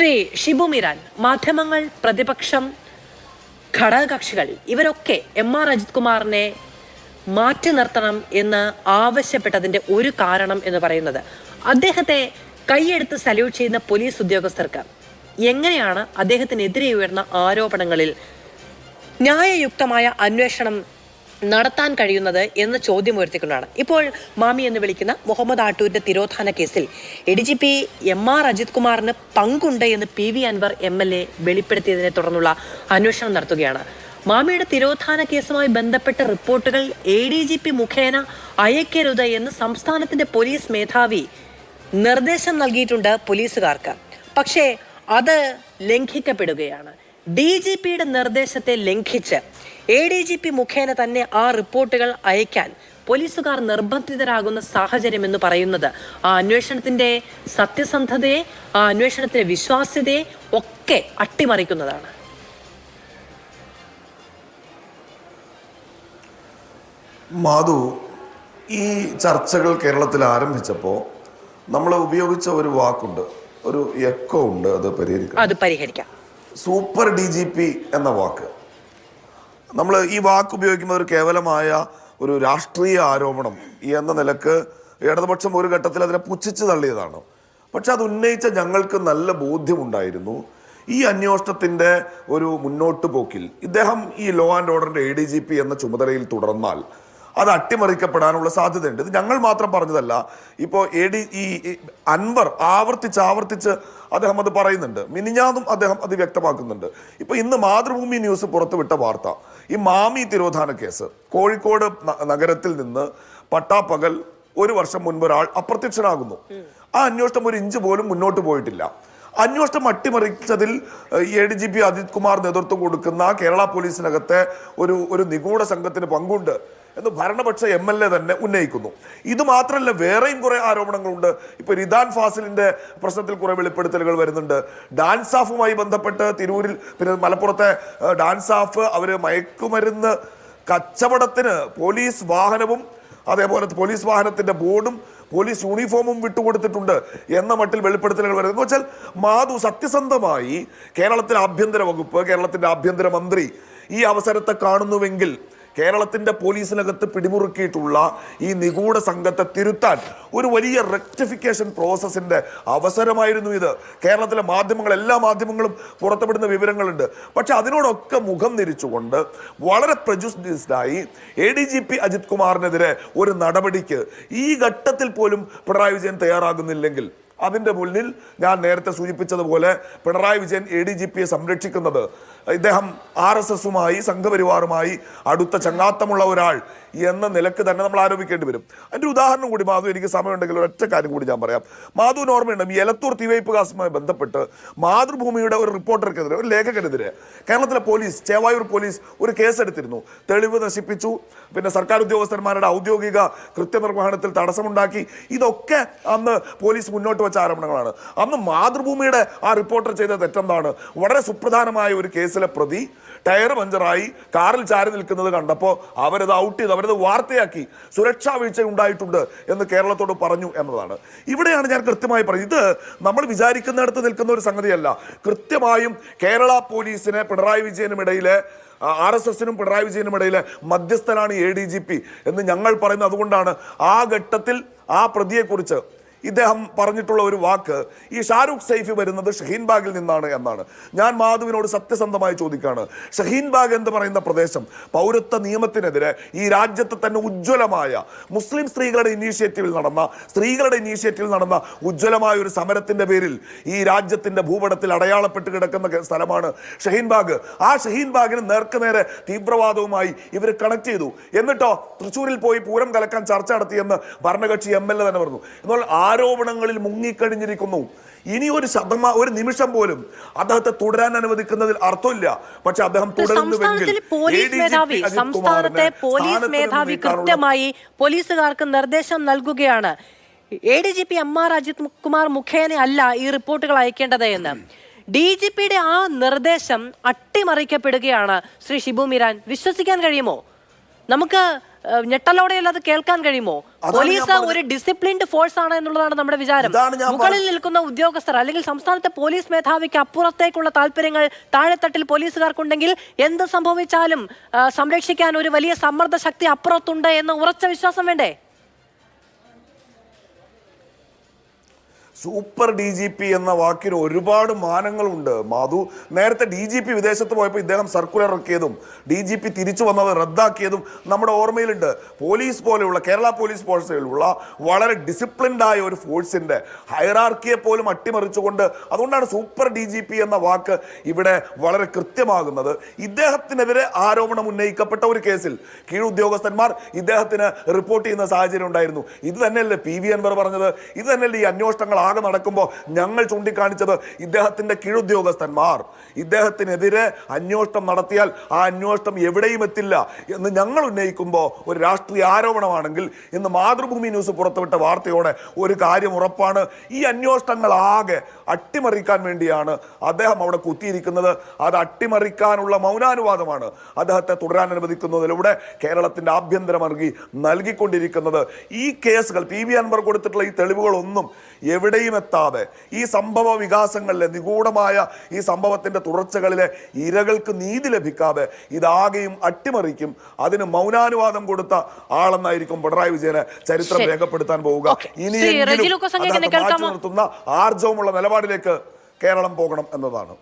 ശ്രീ ഷിബു മാധ്യമങ്ങൾ പ്രതിപക്ഷം ഘടകകക്ഷികൾ ഇവരൊക്കെ എം ആർ അജിത് കുമാറിനെ മാറ്റി നിർത്തണം എന്ന് ആവശ്യപ്പെട്ടതിന്റെ ഒരു കാരണം എന്ന് പറയുന്നത്. അദ്ദേഹത്തെ കൈയെടുത്ത് സല്യൂട്ട് ചെയ്യുന്ന പോലീസ് ഉദ്യോഗസ്ഥർക്ക് എങ്ങനെയാണ് അദ്ദേഹത്തിനെതിരെ ഉയർന്ന ആരോപണങ്ങളിൽ ന്യായയുക്തമായ അന്വേഷണം നടത്താൻ കഴിയുന്നത് എന്ന ചോദ്യം ഉയർത്തിക്കൊണ്ടാണ്. ഇപ്പോൾ മാമി എന്ന് വിളിക്കുന്ന മുഹമ്മദ് ആട്ടൂരിന്റെ തിരോധാന കേസിൽ A D G P M R Ajith കുമാറിന് പങ്കുണ്ട് എന്ന് P V Anwar M L A വെളിപ്പെടുത്തിയതിനെ തുടർന്നുള്ള അന്വേഷണം നടത്തുകയാണ്. മാമിയുടെ തിരോധാന കേസുമായി ബന്ധപ്പെട്ട റിപ്പോർട്ടുകൾ എ ഡി ജി പി മുഖേന അയക്കരുത് എന്ന് സംസ്ഥാനത്തിന്റെ പോലീസ് മേധാവി നിർദ്ദേശം നൽകിയിട്ടുണ്ട് പോലീസുകാർക്ക്. പക്ഷേ അത് ലംഘിക്കപ്പെടുകയാണ്. ഡി ജി പിയുടെ നിർദ്ദേശത്തെ ലംഘിച്ച് എ ഡി ജി പി മുഖേന തന്നെ ആ റിപ്പോർട്ടുകൾ അയക്കാൻ പോലീസുകാർ നിർബന്ധിതരാകുന്ന സാഹചര്യം എന്ന് പറയുന്നത്. ആ അന്വേഷണത്തിന്റെ സത്യസന്ധതയെ ആ അന്വേഷണത്തിന്റെ വിശ്വാസ്യതയെ ഒക്കെ അട്ടിമറിക്കുന്നതാണ്. മാധു ഈ ചർച്ചകൾ കേരളത്തിൽ ആരംഭിച്ചപ്പോൾ നമ്മൾ ഉപയോഗിച്ച ഒരു വാക്കുണ്ട് ഒരു എക്കോ ഉണ്ട് അത് പരിഹരിക്കാം. അത് പരിഹരിക്കാം. സൂപ്പർ ഡി ജി പി എന്ന വാക്ക്. നമ്മൾ ഈ വാക്ക് ഉപയോഗിക്കുന്നത് ഒരു കേവലമായ ഒരു രാഷ്ട്രീയ ആരോപണം എന്ന നിലയ്ക്ക് ഇടതുപക്ഷം ഒരു ഘട്ടത്തിൽ അതിനെ പുച്ഛിച്ച് തള്ളിയതാണ്. പക്ഷെ അത് ഉന്നയിച്ച ഞങ്ങൾക്ക് നല്ല ബോധ്യമുണ്ടായിരുന്നു. ഈ അന്വേഷണത്തിന്റെ ഒരു മുന്നോട്ട് പോക്കിൽ ഇദ്ദേഹം ഈ ലോ ആൻഡ് ഓർഡറിന്റെ എ ഡി ജി പി എന്ന ചുമതലയിൽ തുടർന്നാൽ അത് അട്ടിമറിക്കപ്പെടാനുള്ള സാധ്യതയുണ്ട്. ഇത് ഞങ്ങൾ മാത്രം പറഞ്ഞതല്ല. ഇപ്പോൾ എ ഡി ഈ അൻവർ ആവർത്തിച്ച് ആവർത്തിച്ച് അദ്ദേഹം അത് പറയുന്നുണ്ട്. മിനിഞ്ഞാന്നും അദ്ദേഹം അത് വ്യക്തമാക്കുന്നുണ്ട്. ഇപ്പൊ ഇന്ന് മാതൃഭൂമി ന്യൂസ് പുറത്തുവിട്ട വാർത്ത ഈ മാമി തിരോധാന കേസ് കോഴിക്കോട് നഗരത്തിൽ നിന്ന് പട്ടാപ്പകൽ ഒരു വർഷം മുൻപ് ഒരാൾ അപ്രത്യക്ഷനാകുന്നു. ആ അന്വേഷണം ഒരു ഇഞ്ച് പോലും മുന്നോട്ട് പോയിട്ടില്ല. അന്വേഷണം അട്ടിമറിച്ചതിൽ A D G P Ajith Kumar നേതൃത്വം കൊടുക്കുന്ന കേരള പോലീസിനകത്തെ ഒരു ഒരു നിഗൂഢ സംഘത്തിന് പങ്കുണ്ട്. എന്ന് ഭരണപക്ഷ എം എൽ എ തന്നെ ഉന്നയിക്കുന്നു. ഇത് മാത്രമല്ല വേറെയും കുറെ ആരോപണങ്ങളുണ്ട്. ഇപ്പൊ റിദാൻ ഫാസിലിന്റെ പ്രശ്നത്തിൽ കുറെ വെളിപ്പെടുത്തലുകൾ വരുന്നുണ്ട്. ഡാൻസ് ഓഫുമായി ബന്ധപ്പെട്ട് തിരൂരിൽ പിന്നെ മലപ്പുറത്തെ ഡാൻസ് ഓഫ് അവർ മയക്കുമരുന്ന് കച്ചവടത്തിന് പോലീസ് വാഹനവും അതേപോലെ പോലീസ് വാഹനത്തിന്റെ ബോർഡും പോലീസ് യൂണിഫോമും വിട്ടുകൊടുത്തിട്ടുണ്ട് എന്ന മട്ടിൽ വെളിപ്പെടുത്തലുകൾ വരുന്നത്. എന്ന് വെച്ചാൽ മാധു സത്യസന്ധമായി കേരളത്തിലെ ആഭ്യന്തര വകുപ്പ് കേരളത്തിന്റെ ആഭ്യന്തര മന്ത്രി ഈ അവസരത്തെ കാണുന്നുവെങ്കിൽ കേരളത്തിന്റെ പോലീസിനകത്ത് പിടിമുറുക്കിയിട്ടുള്ള ഈ നിഗൂഢ സംഘത്തെ തിരുത്താൻ ഒരു വലിയ റെക്ടിഫിക്കേഷൻ പ്രോസസ്സിന്റെ അവസരമായിരുന്നു ഇത്. കേരളത്തിലെ മാധ്യമങ്ങൾ എല്ലാ മാധ്യമങ്ങളും പുറത്തുവിടുന്ന വിവരങ്ങളുണ്ട്. പക്ഷെ അതിനോടൊക്കെ മുഖം തിരിച്ചുകൊണ്ട് വളരെ പ്രജുസ്ഡായി A D G P Ajith കുമാറിനെതിരെ ഒരു നടപടിക്ക് ഈ ഘട്ടത്തിൽ പോലും പിണറായി വിജയൻ തയ്യാറാകുന്നില്ലെങ്കിൽ അതിന്റെ മുന്നിൽ ഞാൻ നേരത്തെ സൂചിപ്പിച്ചതുപോലെ Pinarayi Vijayan A D G പിയെ സംരക്ഷിക്കുന്നത്. ഇദ്ദേഹം ആർ എസ് എസുമായി സംഘപരിവാറുമായി അടുത്ത ചങ്ങാത്തമുള്ള ഒരാൾ എന്ന നിലയ്ക്ക് തന്നെ നമ്മൾ ആരോപിക്കേണ്ടി വരും. അതിന്റെ ഉദാഹരണം കൂടി മാധു എനിക്ക് സമയമുണ്ടെങ്കിൽ ഒരൊറ്റ കാര്യം കൂടി ഞാൻ പറയാം. മാധു ഓർമ്മയുണ്ട്? എലത്തൂർ തീവയ്പ്പ് കാസുമായി ബന്ധപ്പെട്ട് മാതൃഭൂമിയുടെ ഒരു റിപ്പോർട്ടർക്കെതിരെ ഒരു ലേഖകനെതിരെ കേരളത്തിലെ പോലീസ് ചേവായൂർ പോലീസ് ഒരു കേസെടുത്തിരുന്നു. തെളിവ് നശിപ്പിച്ചു. പിന്നെ സർക്കാർ ഉദ്യോഗസ്ഥന്മാരുടെ ഔദ്യോഗിക കൃത്യനിർവഹണത്തിൽ തടസ്സമുണ്ടാക്കി. ഇതൊക്കെ അന്ന് പോലീസ് മുന്നോട്ട് വെച്ച ആരോപണങ്ങളാണ് അന്ന് മാതൃഭൂമിയുടെ ആ റിപ്പോർട്ടർ ചെയ്ത തെറ്റെന്താണ്? വളരെ സുപ്രധാനമായ ഒരു കേസിലെ പ്രതി ടയർ പഞ്ചറായി കാറിൽ ചാരി നിൽക്കുന്നത് കണ്ടപ്പോൾ അവരത് ഔട്ട് ചെയ്ത് അവരത് വാർത്തയാക്കി. സുരക്ഷാ വീഴ്ച ഉണ്ടായിട്ടുണ്ട് എന്ന് കേരളത്തോട് പറഞ്ഞു എന്നതാണ്. ഇവിടെയാണ് ഞാൻ കൃത്യമായി പറയുന്നത് ഇത് നമ്മൾ വിചാരിക്കുന്നിടത്ത് നിൽക്കുന്ന ഒരു സംഗതിയല്ല. കൃത്യമായും കേരള പോലീസിനെ പിണറായി വിജയനും ഇടയിലെ ആർ എസ് എസിനും പിണറായി വിജയനും ഇടയിലെ മധ്യസ്ഥനാണ് എ ഡി ജി പി എന്ന് ഞങ്ങൾ പറയുന്നത്. അതുകൊണ്ടാണ് ആ ഘട്ടത്തിൽ ആ പ്രതിയെക്കുറിച്ച് ഇദ്ദേഹം പറഞ്ഞിട്ടുള്ള ഒരു വാക്ക് ഈ ഷാരൂഖ് സൈഫി വരുന്നത് ഷഹീൻ ബാഗിൽ നിന്നാണ് എന്നാണ്. ഞാൻ മാധുവിനോട് സത്യസന്ധമായി ചോദിക്കുകയാണ് ഷഹീൻ ബാഗ് എന്ന് പറയുന്ന പ്രദേശം പൗരത്വ നിയമത്തിനെതിരെ ഈ രാജ്യത്തെ തന്നെ ഉജ്ജ്വലമായ മുസ്ലിം സ്ത്രീകളുടെ ഇനീഷ്യേറ്റീവിൽ നടന്ന സ്ത്രീകളുടെ ഇനീഷ്യേറ്റീവിൽ നടന്ന ഉജ്ജ്വലമായ ഒരു സമരത്തിന്റെ പേരിൽ ഈ രാജ്യത്തിന്റെ ഭൂപടത്തിൽ അടയാളപ്പെട്ട് കിടക്കുന്ന സ്ഥലമാണ് ഷഹീൻ ബാഗ്. ആ ഷഹീൻ ബാഗിന് നേർക്കുനേരെ തീവ്രവാദവുമായി ഇവർ കണക്ട് ചെയ്തു. എന്നിട്ടോ തൃശ്ശൂരിൽ പോയി പൂരം കലക്കാൻ ചർച്ച നടത്തിയെന്ന് ഭരണകക്ഷി എം എൽ എ തന്നെ പറഞ്ഞു. എന്നാൽ ആരോപണങ്ങളിൽ മുങ്ങിക്കഴിഞ്ഞിരിക്കുന്നു. ഇനി ഒരു ശതമാ ഒരു നിമിഷം പോലും അദ്ദേഹത്തെ തുടരാൻ അനുവദിക്കുന്നതിൽ അർത്ഥമില്ല. പക്ഷെ അദ്ദേഹം തുടരുന്നുവെങ്കിൽ സംസ്ഥാനത്തെ പോലീസ് മേധാവി കൃത്യമായി പോലീസുകാർക്ക് നിർദ്ദേശം നൽകുകയാണ്. A D G P M R Ajith Kumar മുഖേന അല്ല ഈ റിപ്പോർട്ടുകൾ അയക്കേണ്ടത് എന്ന്. ഡി ജി പിയുടെ ആ നിർദ്ദേശം അട്ടിമറിക്കപ്പെടുകയാണ്. ശ്രീ ഷിബു മീരാൻ വിശ്വസിക്കാൻ കഴിയുമോ? നമുക്ക് ഞെട്ടലോടെയല്ല അത് കേൾക്കാൻ കഴിയുമോ? പോലീസ് ഒരു ഡിസിപ്ലിൻഡ് ഫോഴ്സ് ആണ് എന്നുള്ളതാണ് നമ്മുടെ വിചാരം. മുകളിൽ നിൽക്കുന്ന ഉദ്യോഗസ്ഥർ അല്ലെങ്കിൽ സംസ്ഥാനത്തെ പോലീസ് മേധാവിക്ക് അപ്പുറത്തേക്കുള്ള താല്പര്യങ്ങൾ താഴെത്തട്ടിൽ പോലീസുകാർക്കുണ്ടെങ്കിൽ എന്ത് സംഭവിച്ചാലും സംരക്ഷിക്കാൻ ഒരു വലിയ സമ്മർദ്ദ ശക്തി അപ്പുറത്തുണ്ട് എന്ന് ഉറച്ച വിശ്വാസം വേണ്ടേ? സൂപ്പർ ഡി ജി പി എന്ന വാക്കിന് ഒരുപാട് മാനങ്ങളുണ്ട്. മാധു നേരത്തെ ഡി ജി പി വിദേശത്ത് പോയപ്പോൾ ഇദ്ദേഹം സർക്കുലർ ഇറക്കിയതും ഡി ജി പി തിരിച്ചു വന്നത് റദ്ദാക്കിയതും നമ്മുടെ ഓർമ്മയിലുണ്ട്. പോലീസ് പോലെയുള്ള കേരള പോലീസ് ഫോഴ്സിലുള്ള വളരെ ഡിസിപ്ലിൻഡായ ഒരു ഫോഴ്സിന്റെ ഹൈറാർക്കിയെ പോലും അട്ടിമറിച്ചുകൊണ്ട് അതുകൊണ്ടാണ് സൂപ്പർ ഡി ജി പി എന്ന വാക്ക് ഇവിടെ വളരെ കൃത്യമാകുന്നത്. ഇദ്ദേഹത്തിനെതിരെ ആരോപണം ഉന്നയിക്കപ്പെട്ട ഒരു കേസിൽ കീഴുദ്യോഗസ്ഥന്മാർ ഇദ്ദേഹത്തിന് റിപ്പോർട്ട് ചെയ്യുന്ന സാഹചര്യം ഉണ്ടായിരുന്നു. ഇത് തന്നെയല്ലേ പി വി അൻവർ പറഞ്ഞത്? ഇത് തന്നെയല്ലേ ഈ അന്വേഷണങ്ങൾ ആകെ നടക്കുമ്പോൾ ഞങ്ങൾ ചൂണ്ടിക്കാണിച്ചത് ഇദ്ദേഹത്തിന്റെ കീഴുദ്യോഗസ്ഥന്മാർ. ഇദ്ദേഹത്തിനെതിരെ അന്വേഷണം നടത്തിയാൽ ആ അന്വേഷണം എവിടെയും എത്തില്ല എന്ന് ഞങ്ങൾ ഉന്നയിക്കുമ്പോൾ ഒരു രാഷ്ട്രീയ ആരോപണമാണെങ്കിൽ ഇന്ന് മാതൃഭൂമി ന്യൂസ് പുറത്തുവിട്ട വാർത്തയോടെ ഒരു കാര്യം ഉറപ്പാണ്. ഈ അന്വേഷണങ്ങൾ ആകെ അട്ടിമറിക്കാൻ വേണ്ടിയാണ് അദ്ദേഹം അവിടെ കുത്തിയിരിക്കുന്നത്. അത് അട്ടിമറിക്കാനുള്ള മൗനാനുവാദമാണ് അദ്ദേഹത്തെ തുടരാൻ അനുവദിക്കുന്നതിലൂടെ കേരളത്തിന്റെ ആഭ്യന്തരമർഗി നൽകിക്കൊണ്ടിരിക്കുന്നത്. ഈ കേസുകൾ പി വി അൻവർ കൊടുത്തിട്ടുള്ള ഈ തെളിവുകളൊന്നും എവിടെയും എത്താതെ ഈ സംഭവ വികാസങ്ങളിലെ നിഗൂഢമായ ഈ സംഭവത്തിന്റെ തുടർച്ചകളിലെ ഇരകൾക്ക് നീതി ലഭിക്കാതെ ഇതാകെയും അട്ടിമറിക്കും. അതിന് മൗനാനുവാദം കൊടുത്ത ആളെന്നായിരിക്കും പിണറായി വിജയനെ ചരിത്രം രേഖപ്പെടുത്താൻ പോവുക. ഇനിയും മാറ്റി നിർത്തുന്ന ആർജവമുള്ള നിലപാടിലേക്ക് കേരളം പോകണം എന്നതാണ്.